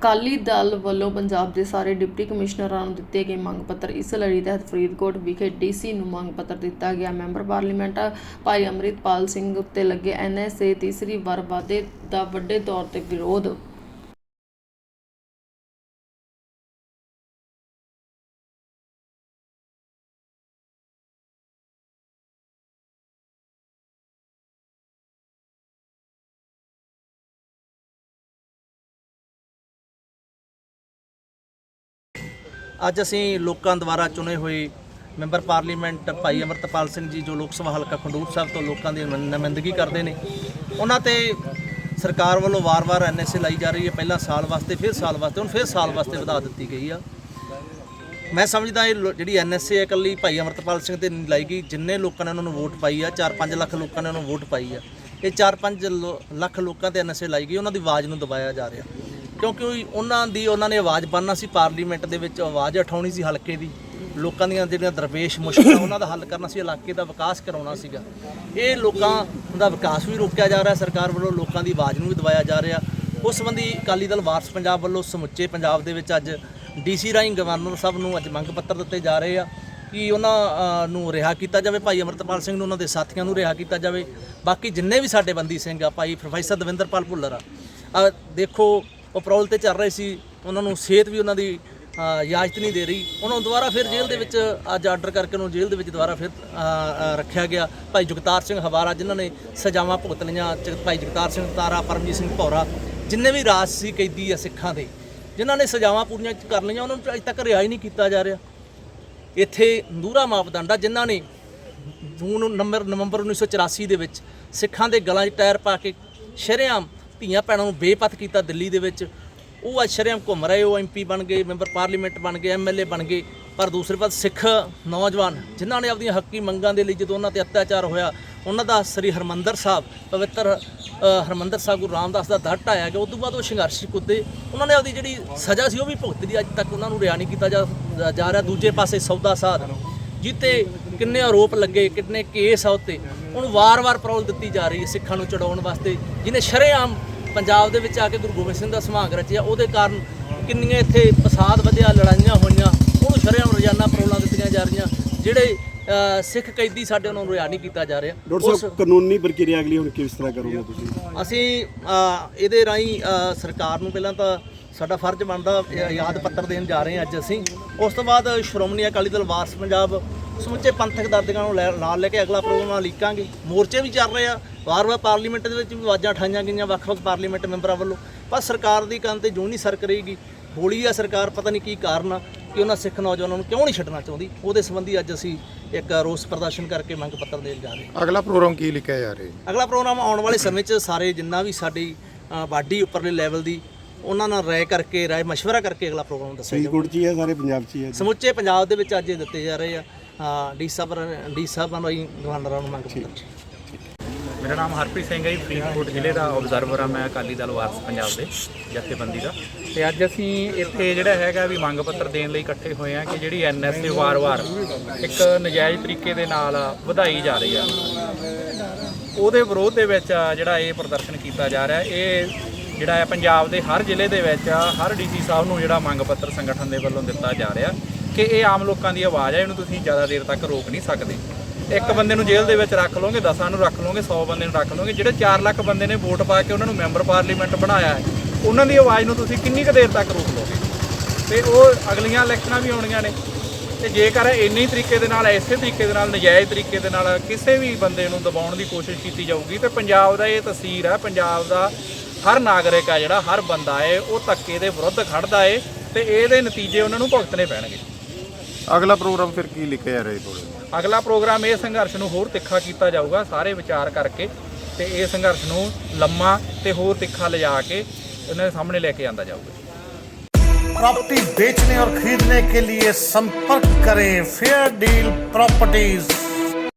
ਅਕਾਲੀ ਦਲ ਵੱਲੋਂ ਪੰਜਾਬ ਦੇ ਸਾਰੇ ਡਿਪਟੀ ਕਮਿਸ਼ਨਰਾਂ ਨੂੰ ਦਿੱਤੇ ਗਏ ਮੰਗ ਪੱਤਰ, ਇਸ ਲੜੀ ਤਹਿਤ ਫਰੀਦਕੋਟ ਵਿਖੇ ਡੀਸੀ ਨੂੰ ਮੰਗ ਪੱਤਰ ਦਿੱਤਾ ਗਿਆ। ਮੈਂਬਰ ਪਾਰਲੀਮੈਂਟ ਭਾਈ ਅੰਮ੍ਰਿਤਪਾਲ ਸਿੰਘ ਉੱਤੇ ਲੱਗੇ ਐਨਐਸਏ ਤੀਸਰੀ ਵਾਰ ਵਾਧੇ ਦਾ ਵੱਡੇ ਤੌਰ ਤੇ ਵਿਰੋਧ ਅੱਜ ਅਸੀਂ ਲੋਕਾਂ ਦੁਆਰਾ ਚੁਣੇ ਹੋਏ ਮੈਂਬਰ ਪਾਰਲੀਮੈਂਟ ਭਾਈ ਅਮਰਤਪਾਲ ਸਿੰਘ ਜੀ ਜੋ ਲੋਕ ਸਭਾ ਹਲਕਾ ਖੰਡੂਰ ਸਾਹਿਬ ਤੋਂ ਲੋਕਾਂ ਦੀ ਨੁਮਾਇੰਦਗੀ ਕਰਦੇ ਨੇ, ਉਹਨਾਂ ਤੇ ਸਰਕਾਰ ਵੱਲੋਂ ਵਾਰ-ਵਾਰ ਐਨਐਸਏ ਲਾਈ ਜਾ ਰਹੀ ਹੈ। ਪਹਿਲਾਂ ਸਾਲ ਵਾਸਤੇ, ਫਿਰ ਸਾਲ ਵਾਸਤੇ, ਹੁਣ ਫਿਰ ਸਾਲ ਵਾਸਤੇ ਵਧਾ ਦਿੱਤੀ ਗਈ ਆ। ਮੈਂ ਸਮਝਦਾ ਇਹ ਲੋ- ਜਿਹੜੀ ਐਨਐਸਏ ਹੈ, ਇਕੱਲੀ ਭਾਈ ਅਮਰਤਪਾਲ ਸਿੰਘ ਤੇ ਨਹੀਂ ਲਾਈ ਗਈ। ਜਿੰਨੇ ਲੋਕਾਂ ਨੇ ਉਹਨਾਂ ਨੂੰ ਵੋਟ ਪਾਈ ਆ 4-5 ਲੱਖ ਲੋਕਾਂ ਨੇ ਉਹਨਾਂ ਨੂੰ ਵੋਟ ਪਾਈ ਆ। ਇਹ 4-5 ਲੱਖ ਲੋਕਾਂ ਤੇ ਐਨਐਸਏ ਲਾਈ ਗਈ, ਉਹਨਾਂ ਦੀ ਆਵਾਜ਼ ਨੂੰ ਦਬਾਇਆ ਜਾ ਰਿਹਾ। ਕਿਉਂਕਿ ਉਹਨਾਂ ਦੀ ਉਹਨਾਂ ਨੇ ਆਵਾਜ਼ ਬਣਨਾ ਸੀ, ਪਾਰਲੀਮੈਂਟ ਦੇ ਵਿੱਚ ਆਵਾਜ਼ ਉਠਾਉਣੀ ਸੀ ਹਲਕੇ ਦੀ। ਲੋਕਾਂ ਦੀਆਂ ਜਿਹੜੀਆਂ ਦਰਪੇਸ਼ ਮੁਸ਼ਕਲਾਂ, ਉਹਨਾਂ ਦਾ ਹੱਲ ਕਰਨਾ ਸੀ, ਇਲਾਕੇ ਦਾ ਵਿਕਾਸ ਕਰਾਉਣਾ ਸੀਗਾ। ਇਹ ਲੋਕਾਂ ਦਾ ਵਿਕਾਸ ਵੀ ਰੋਕਿਆ ਜਾ ਰਿਹਾ, ਸਰਕਾਰ ਵੱਲੋਂ ਲੋਕਾਂ ਦੀ ਆਵਾਜ਼ ਨੂੰ ਵੀ ਦਬਾਇਆ ਜਾ ਰਿਹਾ। ਉਸ ਸੰਬੰਧੀ ਅਕਾਲੀ ਦਲ ਵਾਰਸ ਪੰਜਾਬ ਵੱਲੋਂ ਸਮੁੱਚੇ ਪੰਜਾਬ ਦੇ ਵਿੱਚ ਅੱਜ ਡੀਸੀ ਰਾਹੀਂ ਗਵਰਨਰ ਸਾਹਿਬ ਨੂੰ ਅੱਜ ਮੰਗ ਪੱਤਰ ਦਿੱਤੇ ਜਾ ਰਹੇ ਆ ਕਿ ਉਹਨਾਂ ਨੂੰ ਰਿਹਾ ਕੀਤਾ ਜਾਵੇ। ਭਾਈ ਅਮਰਤਪਾਲ ਸਿੰਘ ਨੂੰ, ਉਹਨਾਂ ਦੇ ਸਾਥੀਆਂ ਨੂੰ ਰਿਹਾ ਕੀਤਾ ਜਾਵੇ। ਬਾਕੀ ਜਿੰਨੇ ਵੀ ਸਾਡੇ ਬੰਦੀ ਸਿੰਘ ਆ, ਭਾਈ ਪ੍ਰੋਫੈਸਰ ਦਵਿੰਦਰਪਾਲ ਭੁੱਲਰ ਆ। ਦੇਖੋ ਉਹ ਪ੍ਰੋਲ ਤੇ ਚੱਲ ਰਹੇ ਸੀ, ਉਹਨਾਂ ਨੂੰ ਸਿਹਤ ਵੀ ਉਹਨਾਂ ਦੀ ਇਜਾਜ਼ਤ ਨਹੀਂ ਦੇ ਰਹੀ। ਉਹਨਾਂ ਨੂੰ ਦੁਬਾਰਾ ਫਿਰ ਜੇਲ੍ਹ ਦੇ ਵਿੱਚ, ਅੱਜ ਆਰਡਰ ਕਰਕੇ ਉਹਨੂੰ ਜੇਲ੍ਹ ਦੇ ਵਿੱਚ ਦੁਬਾਰਾ ਫਿਰ ਰੱਖਿਆ ਗਿਆ। ਭਾਈ ਜਗਤਾਰ ਸਿੰਘ ਹਵਾਰਾ, ਜਿਨ੍ਹਾਂ ਨੇ ਸਜ਼ਾਵਾਂ ਭੁਗਤ ਲਈਆਂ ਜ- ਭਾਈ ਜਗਤਾਰ ਸਿੰਘ ਤਾਰਾ, ਪਰਮਜੀਤ ਸਿੰਘ ਭੌਰਾ, ਜਿੰਨੇ ਵੀ ਰਾਜ ਸੀ, ਕੈਦੀ ਆ, ਸਿੱਖਾਂ ਦੇ, ਜਿਨ੍ਹਾਂ ਨੇ ਸਜ਼ਾਵਾਂ ਪੂਰੀਆਂ ਕਰ ਲਈਆਂ, ਉਹਨਾਂ ਨੂੰ ਅਜੇ ਤੱਕ ਰਿਹਾ ਹੀ ਨਹੀਂ ਕੀਤਾ ਜਾ ਰਿਹਾ। ਇੱਥੇ ਨੂਰਾ ਮਾਪਦੰਡ ਆ ਜਿਨ੍ਹਾਂ ਨੇ ਜੂਨ ਨੰਬਰ, ਨਵੰਬਰ 1984 ਦੇ ਵਿੱਚ ਸਿੱਖਾਂ ਦੇ ਗਲਾਂ 'ਚ ਟਾਇਰ ਪਾ ਕੇ ਸ਼ਰੇਆਮ ਧੀਆਂ ਭੈਣਾਂ ਨੂੰ ਬੇਪਤ ਕੀਤਾ ਦਿੱਲੀ ਦੇ ਵਿੱਚ। ਉਹ ਅੱਜ ਸ਼ਰੇਆਮ ਘੁੰਮ ਰਹੇ ਉਹ ਐਮਪੀ ਬਣ ਗਏ ਮੈਂਬਰ ਪਾਰਲੀਮੈਂਟ ਬਣ ਗਏ ਐਮਐਲਏ ਬਣ ਗਏ। ਪਰ ਦੂਸਰੇ ਪਾਸੇ ਸਿੱਖ ਨੌਜਵਾਨ ਜਿਨ੍ਹਾਂ ਨੇ ਆਪਣੀਆਂ ਹੱਕੀ ਮੰਗਾਂ ਦੇ ਲਈ ਜਦੋਂ ਉਹਨਾਂ ਤੇ ਅਤਿਆਚਾਰ ਹੋਇਆ ਉਹਨਾਂ ਦਾ ਸ੍ਰੀ ਹਰਮੰਦਰ ਸਾਹਿਬ ਪਵਿੱਤਰ ਅ, ਹਰਮੰਦਰ ਸਾਹਿਬ ਗੁਰੂ ਰਾਮਦਾਸ ਦਾ ਦਰ ਢਾਇਆ ਗਿਆ। ਉਸ ਤੋਂ ਬਾਅਦ ਉਹ ਸੰਘਰਸ਼ ਕੁੱਦੇ। ਉਹਨਾਂ ਨੇ ਆਪਦੀ ਜਿਹੜੀ ਸਜ਼ਾ ਸੀ ਉਹ ਵੀ ਭੁਗਤਦੀ ਅੱਜ ਤੱਕ ਉਹਨਾਂ ਨੂੰ ਰਿਆ ਨਹੀਂ ਕੀਤਾ ਜਾ ਜਾ ਰਿਹਾ। ਦੂਜੇ ਪਾਸੇ ਸੌਦਾ ਸਾਧ ਜਿੱਤੇ ਕਿੰਨੇ ਆਰੋਪ ਲੱਗੇ ਕਿੰਨੇ ਕੇਸ ਆ ਉੱਤੇ। ਉਹਨੂੰ ਵਾਰ-ਵਾਰ ਪ੍ਰੋਲ ਦਿੱਤੀ ਜਾ ਰਹੀ ਹੈ ਸਿੱਖਾਂ ਨੂੰ ਚੜਾਉਣ ਵਾਸਤੇ ਜਿਹਨੇ ਸ਼ਰੇਆਮ ਪੰਜਾਬ ਦੇ ਵਿੱਚ ਆ ਕੇ ਗੁਰੂ ਗੋਬਿੰਦ ਸਿੰਘ ਦਾ ਸੁਭਾਗ ਰਚਿਆ ਉਹਦੇ ਕਾਰਨ ਕਿੰਨੀਆਂ ਇੱਥੇ ਫਸਾਦ ਵਧਿਆ ਲੜਾਈਆਂ ਹੋਈਆਂ ਉਹਨੂੰ ਸ਼ਰੇਆਮ ਰੋਜ਼ਾਨਾ ਪ੍ਰੋਲਾਂ ਦਿੱਤੀਆਂ ਜਾ ਰਹੀਆਂ ਜਿਹੜੇ ਸਿੱਖ ਕੈਦੀ ਸਾਡੇ ਉਹਨਾਂ ਨੂੰ ਰਿਆ ਨਹੀਂ ਕੀਤਾ ਜਾ ਰਿਹਾ। ਡਾਕਟਰ ਸਾਹਿਬ ਕਾਨੂੰਨੀ ਪ੍ਰਕਿਰਿਆ ਅਗਲੀ ਹੁਣ ਕਿਸ ਤਰ੍ਹਾਂ ਕਰੋਗੇ ਤੁਸੀਂ? ਅਸੀਂ ਇਹਦੇ ਰਾਹੀਂ ਸਰਕਾਰ ਨੂੰ ਪਹਿਲਾਂ ਤਾਂ ਸਾਡਾ ਫਰਜ਼ ਬਣਦਾ ਯਾਦ ਪੱਤਰ ਦੇਣ ਜਾ ਰਹੇ ਹਾਂ ਅੱਜ ਅਸੀਂ। ਉਸ ਤੋਂ ਬਾਅਦ ਸ਼੍ਰੋਮਣੀ ਅਕਾਲੀ ਦਲ ਵਾਰਸ ਪੰਜਾਬ ਸਮੁੱਚੇ ਪੰਥਕ ਦਰਦਗਾਂ ਨੂੰ ਲੈ- ਨਾਲ ਲੈ ਕੇ ਅਗਲਾ ਪ੍ਰੋਗਰਾਮ ਲੀਕਾਂਗੇ ਮੋਰਚੇ ਵੀ ਚੱਲ ਰਹੇ ਆ। ਵਾਰ-ਵਾਰ ਪਾਰਲੀਮੈਂਟ ਦੇ ਵਿੱਚ ਵੀ ਆਵਾਜ਼ਾਂ ਉਠਾਈਆਂ ਗਈਆਂ ਵੱਖ-ਵੱਖ ਪਾਰਲੀਮੈਂਟ ਮੈਂਬਰਾਂ ਵੱਲੋਂ। ਪਰ ਸਰਕਾਰ ਦੀ ਕੰਨ ਤੇ ਜੋ ਨਹੀਂ ਸਰਕ ਰਹੇਗੀ ਬੋਲੀ ਆ ਸਰਕਾਰ ਪਤਾ ਨਹੀਂ ਕੀ ਕਾਰਨ ਆ ਕਿ ਉਹਨਾਂ ਸਿੱਖ ਨੌਜਵਾਨਾਂ ਨੂੰ ਕਿਉਂ ਨਹੀਂ ਛੱਡਣਾ ਚਾਹੁੰਦੀ। ਉਹਦੇ ਸੰਬੰਧੀ ਅੱਜ ਅਸੀਂ ਇੱਕ ਰੋਸ ਪ੍ਰਦਰਸ਼ਨ ਕਰਕੇ ਮੰਗ ਪੱਤਰ ਦੇਣ ਜਾ ਰਹੇ ਹਾਂ। ਅਗਲਾ ਪ੍ਰੋਗਰਾਮ ਕੀ ਲਿਖਿਆ ਜਾ ਰਿਹਾ ਅਗਲਾ ਪ੍ਰੋਗਰਾਮ ਆਉਣ ਵਾਲੇ ਸਮੇਂ 'ਚ ਸਾਰੇ ਜਿੰਨਾ ਵੀ ਸਾਡੀ ਅ, ਬਾਡੀ ਉੱਪਰਲੇ ਲੈਵਲ ਦੀ ਉਹਨਾਂ ਨਾਲ ਰਾਏ ਕਰਕੇ ਰਾਏ ਮਸ਼ਵਰਾ ਕਰਕੇ ਅਗਲਾ ਪ੍ਰੋਗਰਾਮ ਦੱਸਿਆ ਜਾਊਗਾ ਫਰੀਦਕੋਟ 'ਚ ਹੀ ਹੈ ਸਾਰੇ ਪੰਜਾਬ 'ਚ ਹੀ ਹੈ ਸਮੁੱਚੇ ਪੰਜਾਬ ਦੇ ਵਿੱਚ ਅੱਜ ਇਹ ਦਿੱਤੇ ਜਾ ਰਹੇ ਆ। ਹਾਂ ਡੀ ਸਾਹਿਬ ਡੀ ਸਾਹਿਬਾਂ ਰਾਹੀਂ ਗਵਰਨਰਾਂ ਨੂੰ ਮੰਗ ਪੱਤਰ ਮੇਰਾ ਨਾਮ ਹਰਪ੍ਰੀਤ ਸਿੰਘ ਹੈ ਜੀ ਫਰੀਦਕੋਟ ਜ਼ਿਲ੍ਹੇ ਦਾ ਆਬਜ਼ਰਵਰ ਆ ਮੈਂ ਅਕਾਲੀ ਦਲ ਵਾਰਸ ਪੰਜਾਬ ਦੇ ਜਥੇਬੰਦੀ ਦਾ। ਤੇ ਅੱਜ ਅਸੀਂ ਇੱਥੇ ਜਿਹੜਾ ਹੈਗਾ ਵੀ ਮੰਗ ਪੱਤਰ ਦੇਣ ਲਈ ਇਕੱਠੇ ਹੋਏ ਆ ਕਿ ਜਿਹੜੀ ਐਨਐਸਏ ਵਾਰ-ਵਾਰ ਇੱਕ ਨਜਾਇਜ਼ ਤਰੀਕੇ ਦੇ ਨਾਲ ਵਧਾਈ ਜਾ ਰਹੀ ਆ। ਉਹਦੇ ਵਿਰੋਧ ਦੇ ਵਿੱਚ ਜਿਹੜਾ ਇਹ ਪ੍ਰਦਰਸ਼ਨ ਕੀਤਾ ਜਾ ਰਿਹਾ ਇਹ ਜਿਹੜਾ ਹੈ ਪੰਜਾਬ ਦੇ ਹਰ ਜ਼ਿਲ੍ਹੇ ਦੇ ਵਿੱਚ ਹਰ ਡੀਸੀ ਸਾਹਿਬ ਨੂੰ ਜਿਹੜਾ ਮੰਗ ਪੱਤਰ ਸੰਗਠਨ ਦੇ ਵੱਲੋਂ ਦਿੱਤਾ ਜਾ ਰਿਹਾ ਕਿ ਇਹ ਆਮ ਲੋਕਾਂ ਦੀ ਆਵਾਜ਼ ਹੈ, ਇਹਨੂੰ ਤੁਸੀਂ ਜ਼ਿਆਦਾ ਦੇਰ ਤੱਕ ਰੋਕ ਨਹੀਂ ਸਕਦੇ। ਇੱਕ ਬੰਦੇ ਨੂੰ ਜੇਲ੍ਹ ਦੇ ਵਿੱਚ ਰੱਖ ਲਓਗੇ 10 ਨੂੰ ਰੱਖ ਲਓਗੇ 100 ਬੰਦੇ ਨੂੰ ਰੱਖ ਲਓਗੇ, ਜਿਹੜੇ 4 ਲੱਖ ਬੰਦੇ ਨੇ ਵੋਟ ਪਾ ਕੇ ਉਹਨਾਂ ਨੂੰ ਮੈਂਬਰ ਪਾਰਲੀਮੈਂਟ ਬਣਾਇਆ ਹੈ, ਉਹਨਾਂ ਦੀ ਆਵਾਜ਼ ਨੂੰ ਤੁਸੀਂ ਕਿੰਨੀ ਕੁ ਦੇਰ ਤੱਕ ਰੋਕ ਲਓਗੇ? ਤੇ ਉਹ ਅਗਲੀਆਂ ਇਲੈਕਸ਼ਨਾਂ ਵੀ ਆਉਣੀਆਂ ਨੇ। ਤੇ ਜੇਕਰ ਇੰਨੀ ਤਰੀਕੇ ਦੇ ਨਾਲ ਐਸੇ ਤਰੀਕੇ ਦੇ ਨਾਲ, ਨਜਾਇਜ਼ ਤਰੀਕੇ ਦੇ ਨਾਲ ਕਿਸੇ ਵੀ ਬੰਦੇ ਨੂੰ ਦਬਾਉਣ ਦੀ ਕੋਸ਼ਿਸ਼ ਕੀਤੀ ਜਾਊਗੀ, ਤੇ ਪੰਜਾਬ ਦਾ ਇਹ ਤਸਵੀਰ ਹੈ, ਪੰਜਾਬ ਦਾ ਹਰ ਨਾਗਰਿਕ ਆ ਜਿਹੜਾ ਹਰ ਬੰਦਾ ਹੈ ਉਹ ਧੱਕੇ ਦੇ ਵਿਰੁੱਧ ਖੜਦਾ ਏ ਤੇ ਇਹਦੇ ਨਤੀਜੇ ਉਹਨਾਂ ਨੂੰ ਭੁਗਤਣੇ ਪੈਣਗੇ ਅਗਲਾ ਪ੍ਰੋਗਰਾਮ ਫਿਰ ਕੀ ਲਿਖਿਆ ਜਾ ਰਿਹਾ ਤੁਹਾਡੇ ਅਗਲਾ ਪ੍ਰੋਗਰਾਮ ਇਹ ਸੰਘਰਸ਼ ਨੂੰ ਹੋਰ ਤਿੱਖਾ ਕੀਤਾ ਜਾਊਗਾ ਸਾਰੇ ਵਿਚਾਰ ਕਰਕੇ ਤੇ ਇਹ ਸੰਘਰਸ਼ ਨੂੰ ਲੰਮਾ ਤੇ ਹੋਰ ਤਿੱਖਾ ਲਿਜਾ ਕੇ ਇਹਨਾਂ ਦੇ ਸਾਹਮਣੇ ਲੈ ਕੇ ਆਂਦਾ ਜਾਊਗਾ प्रॉपर्टी बेचने और खरीदने के लिए संपर्क करें फेयर डील प्रॉपर्टीज